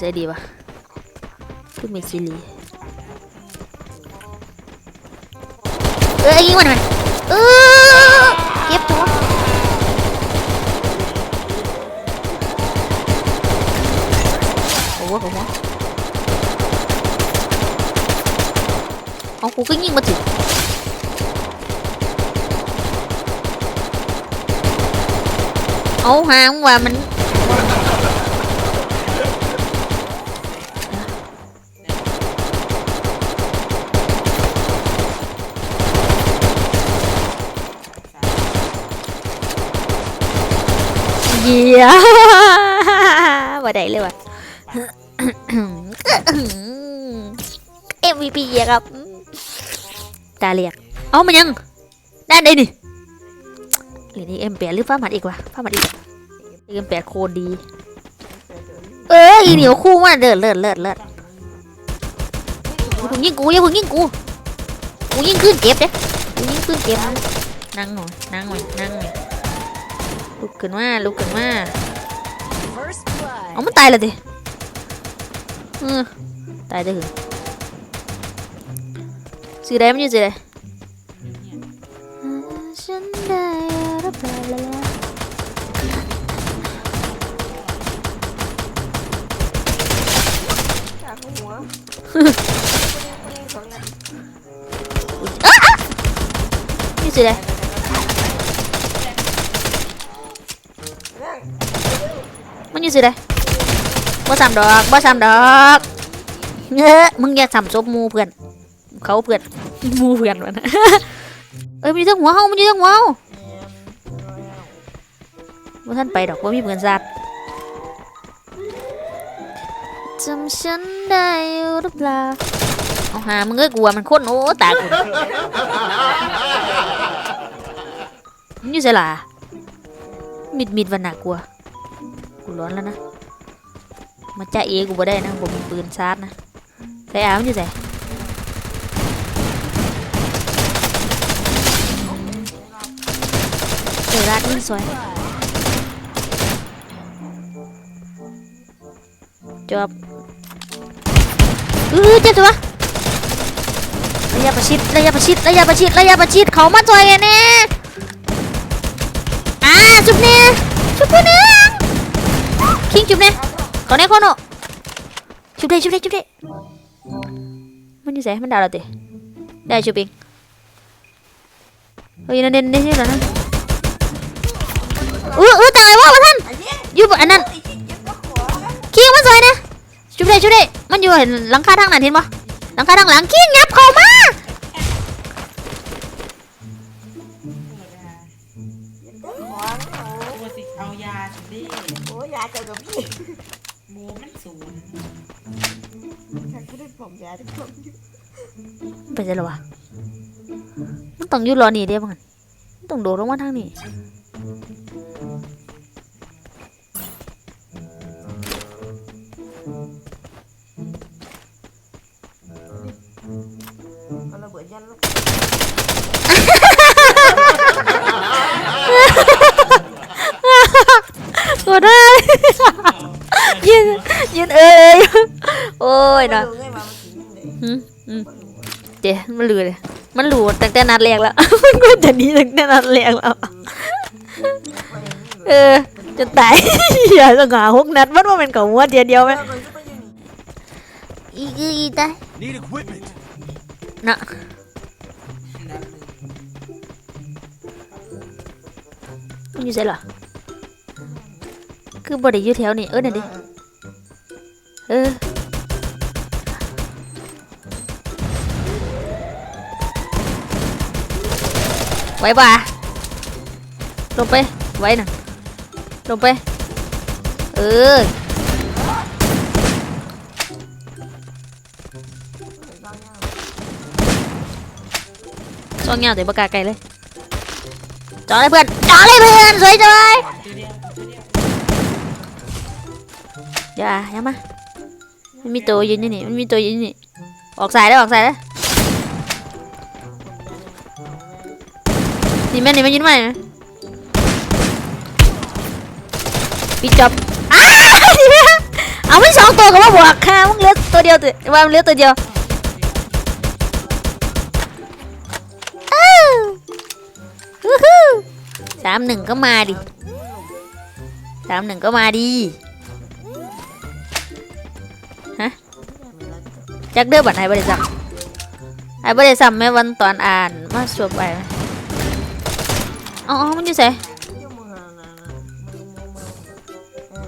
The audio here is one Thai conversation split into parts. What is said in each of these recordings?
ใส่ดีวะคือมีซิลีเออยิงมันมันเออเก็บตัวโอ้โหโอ้โหเอากูก็ยิงมาถึงเอาหางว่ามัน เยี่ยว่าได้เลยว่ะ MVP อะครับตาเรียก เอ้ามันยังได้ได้ดิหรือนี่เอ็มแปดหรือฟ้าหมัดอีกวะฟ้าหมัดอีกเอ็มแปดโคตรดี เอ้ยอีเหนียวคู่มากเลิศเลิศเลิศเลิศอย่าเพิ่งยิงกูอย่าเพิ่งยิงกูกูยิงขึ้นเก็บเด้กูยิงขึ้นเก็บนั่งหน่อยนั่งหน่อยนั่งหน่อย ลุกขึ้นมาลุกขึ้นมา First blood. เอามันตายเลยดิเออตายได้เหรอสีแดงมันอยู่สีแดงฉันได้รับลาลาลาจากหัวอยู่สีแดง มันอยู่สีแดงบ่สามดอกบ่สามดอกเงอะมึงอย่าสามซบหมูเพื่อน เขาเพื่อนหมูเพื่อนวะนะเอ้ยมันอยู่ทั้งหัวเฮามันอยู่ทั้งหัวเฮาว่าท่านไปดอกว่ามีเพื่อนสัตว์จำฉันได้อยู่หรือเปล่าเอาหามึงเอ้ยกลัวมันโคตรโอ้ตากูมันอยู่เสยล่ะมิดมิดวันหนักกลัว กูร้อนแล้วนะมาจ้าเอกูบ่ได้นะผมมีปืนชาร์จนะใส่อามันอยู่ใส่เออร้านนี้สวยจบเออเจ็บตัวระยะประชิดระยะประชิดระยะประชิดระยะประชิดเขามาจอยกันแน่อ่าจุบเน่จุบเน่ คิงจุบเน่เขาเน่เขาโนจุบเน่จุบเน่จุบเน่มันอยู่ไหนมันดาเราเตะได้จุบเองเฮ้ยนั่นเด่นเด่นใช่เหรอนะออเออตายว่าท่านอยู่บนอันนั้นคิงมันสวยนะชุบได้ชุบได้มันอยู่เห็นหลังคาทางนั้นเห็นปะหลังคาทางหลังคิงงับเข้ามา ผมยาทุกคนไปเจอหรอวะมันต้องอยู่รอนี่เดียวมันมันต้องโดดลงมาทางนี้มันระเบิดยันลูกก็ได้ยืนยืนเอ้ยโอ้ยเนาะ มันรู้เลยมันรู้ตั้งแต่นัดแรกแล้ว มันก็จะหนี้ตั้งแต่นัดแรกแล้ว เออจนตายอย่าสง่าหกนัดมันว่าเป็นของวัวเดียวเดียวไหมมันก็ไปอยู่นี่อีกอีตาย Need equipment. นะมันอยู่ไสเหรอคือบไดอยู่แถวนี่เออนั่นดิเออ ไว้ป่ะลงไปไว้น่ะลงไป เออซองเงาเดี๋ยวปากกาไกลเลยจอเลยเพื่อนจอเลยเพื่อนสวยจังเลยอย่าอย่ามามันมีตัวยืนอยู่นี่มันมีตัวยืนอยู่นี่ออกสายแล้วออกสายแล้ว นี่แม่นี่มันยืนมาเนี่ยปิดจอบอ้าเอาไม่สองตัวก็ว่าบวกค่ะมึงเหลือตัวเดียวตัวว่ามึงเหลือตัวเดียวอู้หูสามหนึ่งก็มาดิสามหนึ่งก็มาดีฮะจักเด้อบัตรไอ้บริษัทไอ้บริษัทแม่วันตอนอ่านมาสวบไปไหม อ๋อมันอยู่ไสยุ่งมือหานะมือมือมือเออ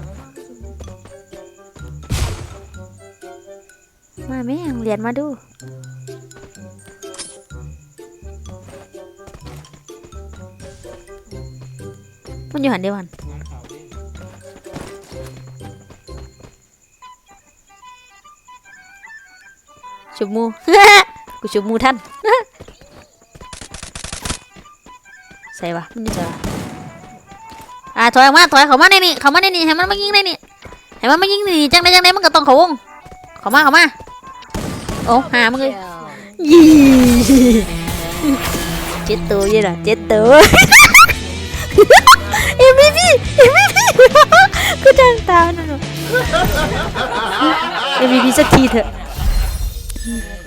มาแม่งเรียนมาดูมันอยู่หันเดียวหันชุบมู กูชุบมูท่าน ส่วะมันอยู่ใส่วะอ่าถอยออกมาถอยเข้ามาในนี่เข้ามาในนี่ให้มันมายิงในนี่ให้มันมายิงในนี่จังได้จังได้มันก็ต้องเข้าวงเข้ามาเข้ามาโอ้หามึงเลยยี่เจ็ดตัวยี่หรอเจ็ดตัวเอ็มวีพีเอ็มวีพีกูดังตามนั่นหรอเอ็มวีพีสักทีเถอะเ